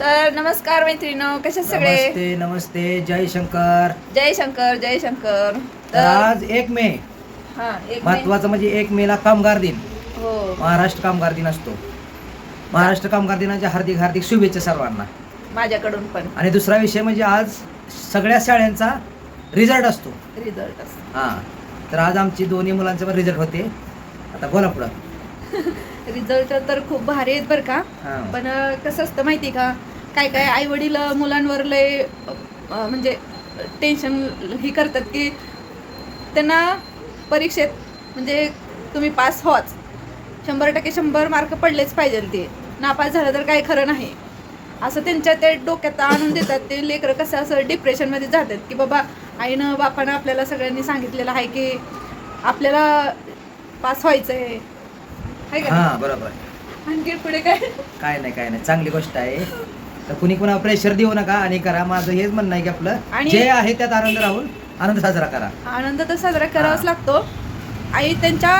तर नमस्कार मैत्रिणो कशा सगळे? नमस्ते नमस्ते जय शंकर. जय शंकर जय शंकर. तर तर आज एक मे. हा एक महत्वाचं म्हणजे एक मे ला कामगार दिन. हो. महाराष्ट्र कामगार दिन असतो. महाराष्ट्र कामगार दिनाच्या हार्दिक हार्दिक शुभेच्छा सर्वांना. माझ्याकडून पण. आणि दुसरा विषय म्हणजे आज सगळ्या शाळांचा रिझल्ट असतो. रिझल्ट हा. तर आज आमची दोन्ही मुलांचे पण रिझल्ट होते. आता बोला पुढं. रिझल्ट तर खूप भारी आहेत बरं का. हा. पण अं, कसं असतं माहिती का? काय काय आई वडील मुलांवर लय म्हणजे टेन्शन ही करतात की त्यांना परीक्षेत म्हणजे तुम्ही पास व्हाच शंभर टक्के शंभर मार्क पडलेच पाहिजे ते. नापास झालं तर काही खरं नाही. असं त्यांच्या ते डोक्यात आणून देतात ते लेकरं कसं असं डिप्रेशनमध्ये जातात की बाबा आईनं बापानं आपल्याला सगळ्यांनी सांगितलेलं आहे की आपल्याला पास व्हायचं आहे का हा बरोबर. आणखी पुढे काय? काय नाही काय नाही. चांगली गोष्ट आहे. तर कुणी कुणा प्रेशर देऊ नका आणि करा. माझं हेच म्हणणं आहे की आपलं आणि- जे आहे त्यात आनंद राहून आनंद साजरा करा. आनंद तर साजरा करावाच. लागतो. आई त्यांच्या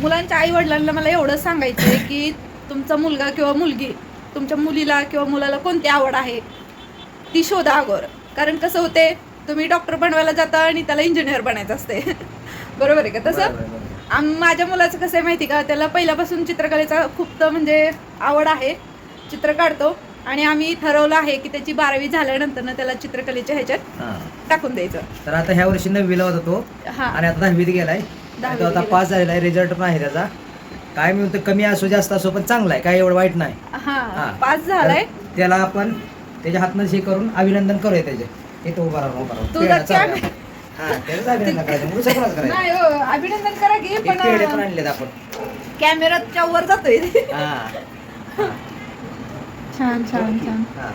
मुलांच्या आई वडिलांना मला एवढंच सांगायचं आहे की तुमचा मुलगा किंवा मुलगी तुमच्या मुलीला किंवा मुलाला कोणती आवड आहे ती शोधा अगोदर. कारण कसं होते तुम्ही डॉक्टर बनवायला जाता आणि त्याला इंजिनियर बनायचं असते. बरोबर आहे का? तसं? बरोबर, बरोबर. आम माझ्या मुलाचं कसं आहे माहिती का? त्याला पहिल्यापासून चित्रकलेचा खूप तर म्हणजे आवड आहे. चित्र काढतो. आणि आम्ही ठरवलं आहे की त्याची बारावी झाल्यानंतर ना त्याला चित्रकलेच्या ह्याच्यात हा. टाकून द्यायचं. तर आता ह्या वर्षी नववीला होता तो. हा. आणि आता दहावीत गेलाय. दहावीत तो आता गेलाय. पास झालेला आहे रिझल्ट पण आहे त्याचा. काय मी म्हणतो कमी असो जास्त असो पण चांगला आहे. काय एवढं वाईट नाही. हा हा. पास झालाय. तर त्याला आपण त्याच्या हातनं हे करून अभिनंदन करूया त्याचे. इथं उभा राहून उभा राहून तू पेढा चालू आहे. हा त्याचं अभिनंदन करायचं. दुसरं कोणाचं करायचं? नाही हो, अभिनंदन करा की पण आणलेत आपण. कॅमेराच्या वर जातोय. हा, छान छान छान. हा.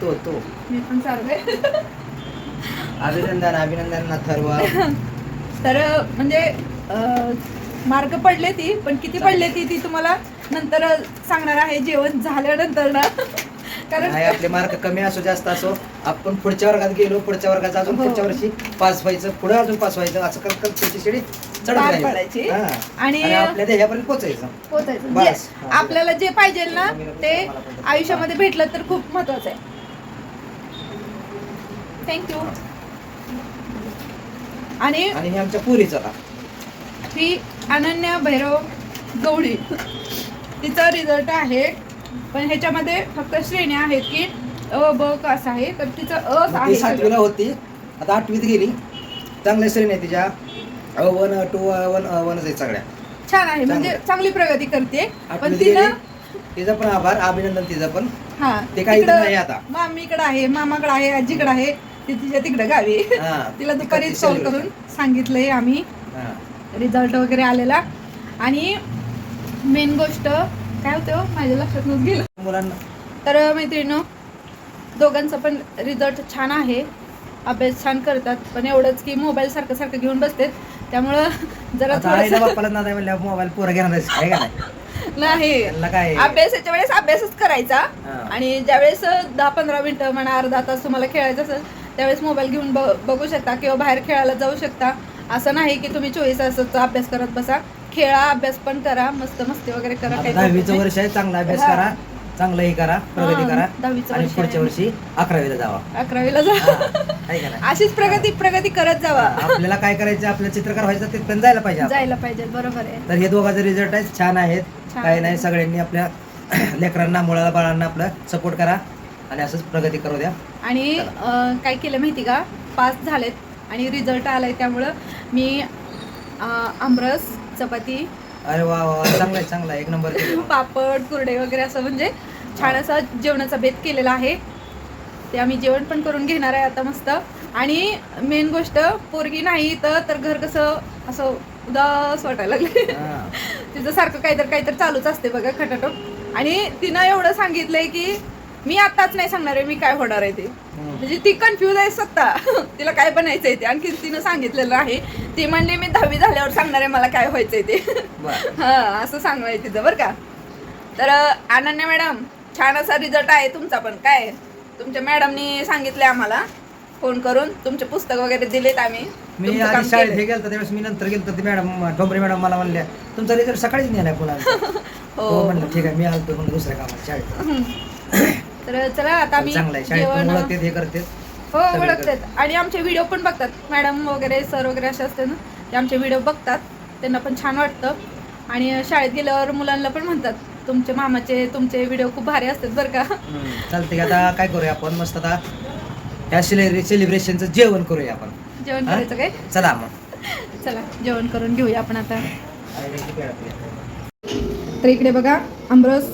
तो तो. मी पण चाललोय अभिनंदन अभिनंदन अथर्व तर म्हणजे मार्क पडले ती पण किती पडले ती ती तुम्हाला नंतर सांगणार आहे. जेवण झाल्यानंतर ना. कारण नाही आपले मार्क कमी असो जास्त असो. आपण पुढच्या वर्गात गेलो पुढच्या वर्गात अजून हो. पुढच्या वर्षी पास व्हायचं पुढे अजून पास व्हायचं असं करत करत शिडी पार. पडायची. आणि- आपल्या पोचायचं बस. जे आपल्याला जे पाहिजे ना ते आयुष्यामध्ये भेटलं तर खूप महत्वाचं आहे. थँक्यू आणि आणि हे आमच्या पुरीचं का ही अनन्या भैरव गवळी तिचा रिझल्ट आहे. पण ह्याच्यामध्ये फक्त श्रेण्या आहेत की अ ब क असं आहे. तर तिचं अ ती आहे सातवीला होती. आता आठवीत गेली. चांगल्या श्रेणी आहे तिच्या. A one A two A one A वनच आहे सगळ्या छान आहे म्हणजे चांगलं. प्रगती करते पण गेली तिचा पण आभार अभिनंदन तिचं पण हा ते काही तिकडं नाही आता. मामीकडे आहे मामाकडे आहे आजीकडे आहे ती तिच्या तिकडे गावी हा. तिला ती दुपारी कॉल celebration. करून सांगितलंय आम्ही हा. रिझल्ट वगैरे आलेला आणि मेन गोष्ट काय होतं हो? माझ्या लक्षात नव्हतं गेलं मुलांना तर मैत्रिणीनो दोघांचा पण रिझल्ट छान आहे अभ्यास छान करतात पण एवढंच की मोबाईल सारखं सारखं घेऊन बसतात त्यामुळं जरा आता आईला बाप्पाला मोबाईल पोरं घेणार का नाही नाही. त्यांना काय? अभ्यासाच्या वेळेस अभ्यासच करायचा. हा. आणि ज्यावेळेस दहा पंधरा मिनिटं म्हणा अर्धा तास तुम्हाला खेळायचं असेल त्यावेळेस मोबाईल घेऊन ब- बघू शकता किंवा बाहेर खेळायला जाऊ शकता. असं नाही की तुम्ही चोवीस तासाचा अभ्यास करत बसा. खेळा अभ्यास पण करा मस्त मस्ती वगैरे करा आता काही दहावीचं प्रॉब्लेम वर्ष आहे चांगला अभ्यास हा. करा. चांगलं हे करा प्रगती करा दहावीचं आणि वर्ष पुढच्या आहे. वर्षी अकरावीला जावा. अकरावीला जा. हा, आहे का नाही? अशीच प्रगती प्रगती करत जावा. आपल्याला काय करायचं आपल्या चित्रकार व्हायचं तिथपर्यंत जायला पाहिजे आपण. जायला पाहिजे बरोबर आहे. तर हे दोघांचे रिझल्ट आहेत छान आहेत. छान काही आहे. नाही सगळ्यांनी आपल्या लेकरांना मुलाला बाळांना आपलं सपोर्ट करा आणि असंच प्रगती करू द्या. आणि अं, काय केलं माहिती का? पास झालेत आणि रिझल्ट आलाय त्यामुळं मी अं, आमरस चपाती अरे वा वा चांगलं चांगलं एक नंबर. पापड कुरडे वगैरे असं म्हणजे छान असा जेवणाचा बेत केलेला आहे. ते आम्ही जेवण पण करून घेणार आहे आता मस्त. आणि मेन गोष्ट पोरगी नाही तर तर घर कसं असं उदास वाटायला लागले. तिचं सारखं काहीतरी काहीतरी चालूच असते बघा खटाटोप. आणि तिनं एवढं सांगितलंय की मी आताच नाही सांगणार आहे मी काय होणार आहे ते. म्हणजे ती कन्फ्यूज आहे सत्ता. तिला काय बनायचंय ते? आणखी तिनं सांगितलेलं आहे. ती म्हणली मी दहावी झाल्यावर सांगणार आहे मला काय व्हायचंय ते. बरं. हा असं सांगणार आहे तिचं बरं का? तर अनन्या मॅडम छान असा रिझल्ट आहे तुमचा पण. काय? तुमच्या मॅडमनी सांगितले आम्हाला. फोन करून तुमचे पुस्तक वगैरे दिलेत आम्ही. मी तुमचं काम आधी शाळेत केलंय. हे गेलं त्यावेळेस मी नंतर गेलो ते मॅडम डोंबरे मॅडम मला म्हणल्या तुमचा रिझल्ट सकाळीच नेलाय मुलांचा हो. हो म्हणलं ठीक आहे मी म्हणलं दुसऱ्या कामात शाळेत. हम्म. तर चला आता आम्ही जेवण हे करतात. हो ओळखतात. आणि आमचे व्हिडिओ पण बघतात. मॅडम वगैरे सर वगैरे असे असते ना ते आमचे व्हिडिओ बघतात. त्यांना पण छान वाटतं. आणि शाळेत गेल्यावर मुलांना पण म्हणतात तुमचे मामाचे तुमचे व्हिडिओ खूप भारी असतात बरं का. की आता काय करूया आपण? मस्त आता ह्या सेलिब्रेशनचं जेवण करूया आपण. जेवण? करायचं काय? चला मग. चला जेवण करून घेऊया आपण आता. तर इकडे बघा आमरस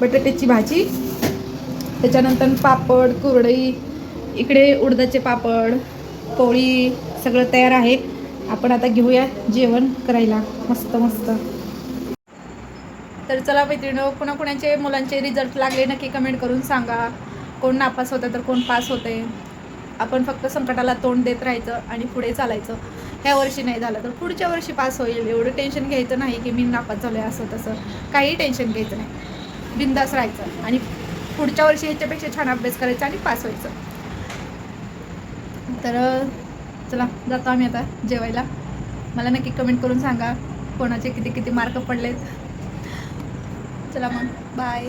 बटाट्याची भाजी त्याच्यानंतर पापड कुरडई इकडे उडदाचे पापड पोळी सगळं तयार आहे. आपण आता घेऊया जेवण करायला. मस्त मस्त. तर चला मैत्रिणी कुणाकुणाचे मुलांचे रिझल्ट लागले नक्की कमेंट करून सांगा. कोण नापास होतं तर कोण पास होते. आपण फक्त संकटाला तोंड देत राहायचं आणि पुढे चालायचं. ह्या वर्षी नाही झालं तर पुढच्या वर्षी पास होईल. एवढं टेन्शन घ्यायचं नाही की मी नापास झालो आहे असं तसं. काही टेन्शन घ्यायचं नाही. बिंदास राहायचं आणि पुढच्या वर्षी ह्याच्यापेक्षा छान अभ्यास करायचा आणि पास व्हायचं. तर चला जातो आम्ही आता जेवायला. मला नक्की कमेंट करून सांगा कोणाचे किती किती मार्क पडलेत. चला मग बाय